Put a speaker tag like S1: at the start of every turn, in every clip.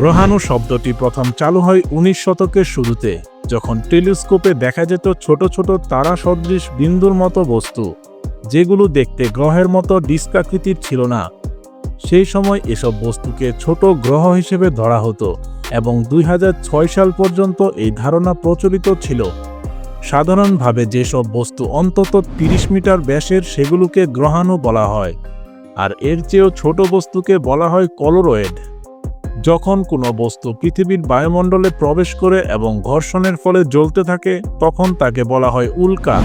S1: গ্রহাণু শব্দটি প্রথম চালু হয় উনিশ শতকের শুরুতে, যখন টেলিস্কোপে দেখা যেত ছোট ছোট তারা সদৃশ বিন্দুর মতো বস্তু, যেগুলো দেখতে গ্রহের মতো ডিস্কাকৃতির ছিল না। সেই সময় এসব বস্তুকে ছোট গ্রহ হিসেবে ধরা হতো এবং দুই হাজার ছয় সাল পর্যন্ত এই ধারণা প্রচলিত ছিল। সাধারণভাবে যেসব বস্তু অন্তত ৩০ মিটার ব্যাসের সেগুলোকে গ্রহাণু বলা হয়, আর এর চেয়েও ছোট বস্তুকে বলা হয় কলোরয়েড। যখন কোনো বস্তু পৃথিবীর বায়ুমণ্ডলে প্রবেশ করে এবং ঘর্ষণের ফলে জ্বলতে থাকে, তখন তাকে বলা হয় উল্কা।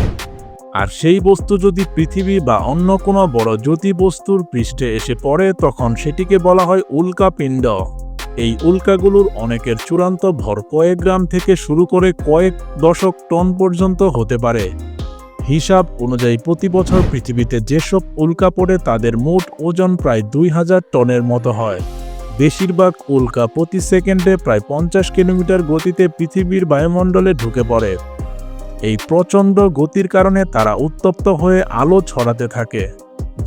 S1: আর সেই বস্তু যদি পৃথিবী বা অন্য কোনো বড় জ্যোতি বস্তুর পৃষ্ঠে এসে পড়ে, তখন সেটিকে বলা হয় উল্কাপিণ্ড এই উল্কাগুলোর অনেকের চূড়ান্ত ভর কয়েক গ্রাম থেকে শুরু করে কয়েক দশক টন পর্যন্ত হতে পারে। হিসাব অনুযায়ী প্রতি বছর পৃথিবীতে যেসব উল্কা পড়ে, তাদের মোট ওজন প্রায় দুই হাজার টনের মতো হয়। বেশিরভাগ উল্কা প্রতি সেকেন্ডে প্রায় পঞ্চাশ কিলোমিটার গতিতে পৃথিবীর বায়ুমণ্ডলে ঢুকে পড়ে। এই প্রচণ্ড গতির কারণে তারা উত্তপ্ত হয়ে আলো ছড়াতে থাকে,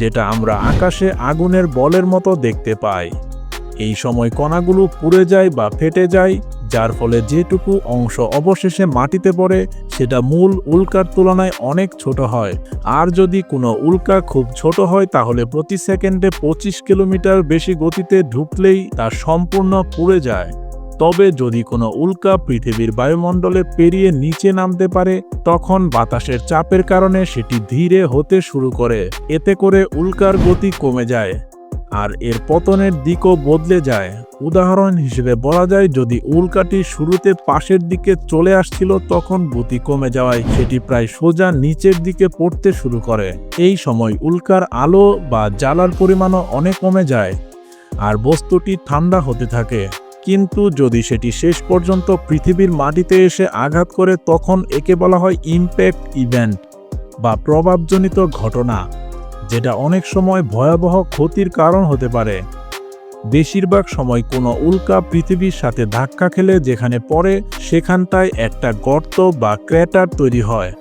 S1: যেটা আমরা আকাশে আগুনের বলের মতো দেখতে পাই। এই সময় কণাগুলো পুড়ে যায় বা ফেটে যায়, যার ফলে যেটুকু অংশ অবশেষে মাটিতে পড়ে সেটা মূল উল্কার তুলনায় অনেক ছোট হয়। আর যদি কোনো উল্কা খুব ছোট হয়, তাহলে প্রতি সেকেন্ডে পঁচিশ কিলোমিটার বেশি গতিতে ঢুকলেই তা সম্পূর্ণ পুড়ে যায়। তবে যদি কোনো উল্কা পৃথিবীর বায়ুমণ্ডলে পেরিয়ে নিচে নামতে পারে, তখন বাতাসের চাপের কারণে সেটি ধীরে হতে শুরু করে। এতে করে উল্কার গতি কমে যায়। আর এর পতনের দিকও বদলে যায়। উদাহরণ হিসেবে বলা যায়, যদি উল্কাটি শুরুতে পাশের দিকে চলে আসছিল, তখন গতি কমে যাওয়ায় সেটি প্রায় সোজা নিচের দিকে পড়তে শুরু করে। এই সময় উল্কার আলো বা জ্বালার পরিমাণও অনেক কমে যায় আর বস্তুটি ঠান্ডা হতে থাকে। কিন্তু যদি সেটি শেষ পর্যন্ত পৃথিবীর মাটিতে এসে আঘাত করে, তখন একে বলা হয় ইম্প্যাক্ট ইভেন্ট বা প্রভাবজনিত ঘটনা। যেটা অনেক সময় ভয়াবহ ক্ষতির কারণ হতে পারে। বেশিরভাগ সময় কোনো উল্কা পৃথিবীর সাথে ধাক্কা খেলে যেখানে পড়ে, সেখানটায় একটা গর্ত বা ক্র্যাটার তৈরি হয়।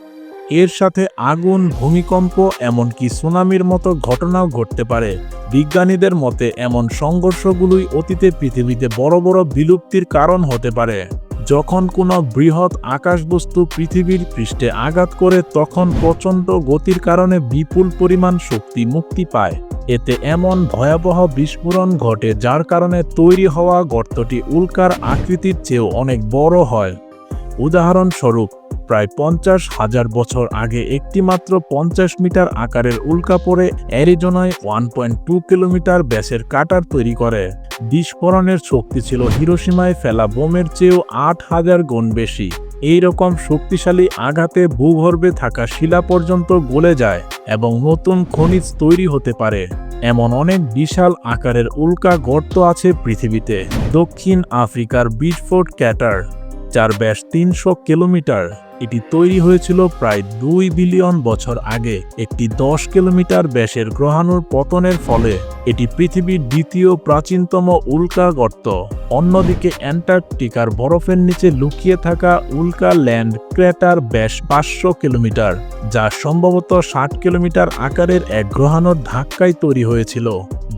S1: এর সাথে আগুন, ভূমিকম্প, এমনকি সুনামির মতো ঘটনাও ঘটতে পারে। বিজ্ঞানীদের মতে এমন সংঘর্ষগুলোই অতীতে পৃথিবীতে বড় বড় বিলুপ্তির কারণ হতে পারে। যখন কোনো বৃহৎ আকাশবস্তু পৃথিবীর পৃষ্ঠে আঘাত করে, তখন প্রচণ্ড গতির কারণে বিপুল পরিমাণ শক্তি মুক্তি পায়। এতে এমন ভয়াবহ বিস্ফোরণ ঘটে, যার কারণে তৈরি হওয়া গর্তটি উল্কার আকৃতির চেয়েও অনেক বড় হয়। উদাহরণস্বরূপ প্রায় পঞ্চাশ হাজার বছর আগে একটি মাত্র পঞ্চাশ মিটার আকারের উল্কা পরে অ্যারিজোনায় ওয়ান পয়েন্ট টু কিলোমিটার ব্যাসের কাটার তৈরি করে। বিস্ফোরণের শক্তি ছিল হিরোসীমায় ফেলা বোমের চেয়েও আট হাজার গুণ বেশি। এই রকম শক্তিশালী আঘাতে ভূগর্ভে থাকা শিলা পর্যন্ত গলে যায় এবং নতুন খনিজ তৈরি হতে পারে। এমন অনেক বিশাল আকারের উল্কা গর্ত আছে পৃথিবীতে। দক্ষিণ আফ্রিকার বিটফোর্ড ক্যাটার। যার ব্যাস তিনশো কিলোমিটার। এটি তৈরি হয়েছিল প্রায় দুই বিলিয়ন বছর আগে, একটি দশ কিলোমিটার ব্যাসের গ্রহাণুর পতনের ফলে। এটি পৃথিবীর দ্বিতীয় প্রাচীনতম উল্কা গর্ত। অন্যদিকে অ্যান্টার্কটিকার বরফের নিচে লুকিয়ে থাকা উল্কা ল্যান্ড ক্র্যাটার ব্যাস পাঁচশো কিলোমিটার, যা সম্ভবত ষাট কিলোমিটার আকারের এক গ্রহাণুর ধাক্কায় তৈরি হয়েছিল।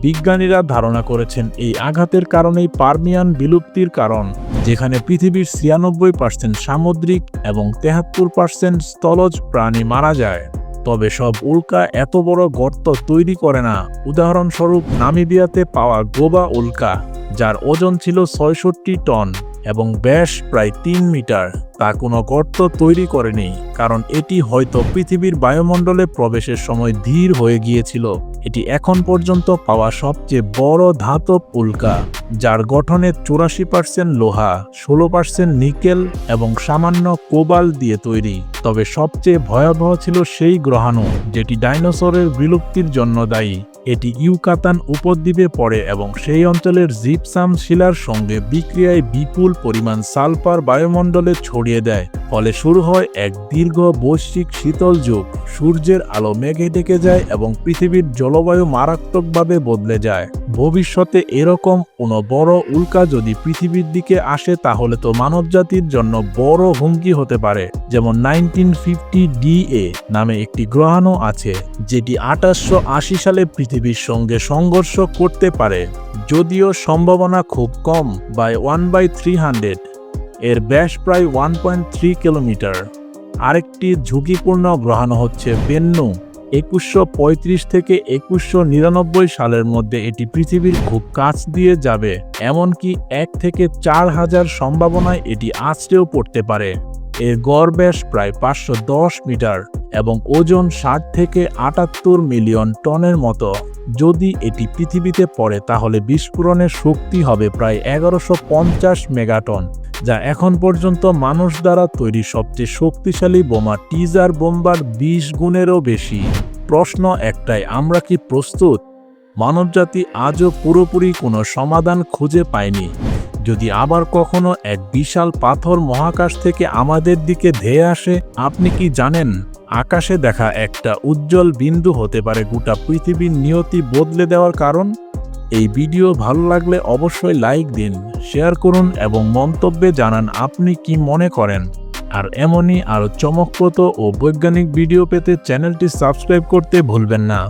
S1: বিজ্ঞানীরা ধারণা করেছেন এই আঘাতের কারণেই পারমিয়ান বিলুপ্তির কারণ। যেখানে পৃথিবীর ছিয়ানব্বই পার্সেন্ট সামুদ্রিক এবং তেহাত্তর পার্সেন্ট স্থলজ প্রাণী মারা যায়। তবে সব উল্কা এত বড় গর্ত তৈরি করে না। উদাহরণস্বরূপ, নামিবিয়াতে পাওয়া গোবা উল্কা, যার ওজন ছিল ছয়ষট্টি টন। এবং ব্যাস প্রায় তিন মিটার। তা কোনো গর্ত তৈরি করেনি, কারণ এটি হয়তো পৃথিবীর বায়ুমণ্ডলে প্রবেশের সময় ধীর হয়ে গিয়েছিল। এটি এখন পর্যন্ত পাওয়া সবচেয়ে বড় ধাতব উল্কা, যার গঠনে চুরাশি পার্সেন্ট লোহা, ষোলো পার্সেন্ট নিকেল এবং সামান্য কোবাল দিয়ে তৈরি। তবে সবচেয়ে ভয়াবহ ছিল সেই গ্রহাণু, যেটি ডাইনোসরের বিলুপ্তির জন্য দায়ী। এটি ইউকাতান উপদ্বীপে পড়ে এবং সেই অঞ্চলের জিপসাম শিলার সঙ্গে বিক্রিয়ায় বিপুল পরিমাণ সালফার বায়ুমণ্ডলে ছড়িয়ে দেয়। ফলে শুরু হয় এক দীর্ঘ বৈশ্বিক শীতল যুগ। সূর্যের আলো মেঘে ঢেকে যায় এবং পৃথিবীর জলবায়ু মারাত্মকভাবে বদলে যায়। ভবিষ্যতে এরকম কোনো বড় উল্কা যদি পৃথিবীর দিকে আসে, তাহলে তো মানবজাতির জন্য বড় হুমকি হতে পারে। যেমন নাইনটিন ফিফটি ডিএ নামে একটি গ্রহাণু আছে, যেটি আঠাশশো সালে পৃথিবী পৃথিবীর সঙ্গে সংঘর্ষ করতে পারে, যদিও সম্ভাবনা খুব কম by one by three hundred এর ব্যাস প্রায় ওয়ান পয়েন্ট থ্রি কিলোমিটার। আরেকটি ঝুঁকিপূর্ণ গ্রহাণু হচ্ছে বেন্নু। একুশশো পঁয়ত্রিশ থেকে একুশশো নিরানব্বই সালের মধ্যে এটি পৃথিবীর খুব কাছ দিয়ে যাবে, এমনকি এক থেকে চার হাজার সম্ভাবনায় এটি আছড়েও পড়তে পারে। এর গড় ব্যাস প্রায় পাঁচশো দশ মিটার। এবং ওজন ষাট থেকে আটাত্তর মিলিয়ন টনের মতো। যদি এটি পৃথিবীতে পড়ে, তাহলে বিস্ফোরণের শক্তি হবে প্রায় এগারোশো পঞ্চাশ মেগাটন, যা এখন পর্যন্ত মানুষ দ্বারা তৈরি সবচেয়ে শক্তিশালী বোমা। টিজার বোম্বার বিশ গুণেরও বেশি। প্রশ্ন একটাই, আমরা কি প্রস্তুত? মানবজাতি আজও পুরোপুরি কোনো সমাধান খুঁজে পায়নি। যদি আবার কখনো এক বিশাল পাথর মহাকাশ থেকে আমাদের দিকে ধেয়ে আসে, আপনি কি জানেন? আকাশে দেখা একটা উজ্জ্বল বিন্দু হতে পারে গোটা পৃথিবীর নিয়তি বদলে দেওয়ার কারণ। এই ভিডিও ভালো লাগলে অবশ্যই লাইক দিন, শেয়ার করুন এবং মন্তব্যে জানান আপনি কি মনে করেন। আর এমনই আরও চমকপ্রদ ও বৈজ্ঞানিক ভিডিও পেতে চ্যানেলটি সাবস্ক্রাইব করতে ভুলবেন না।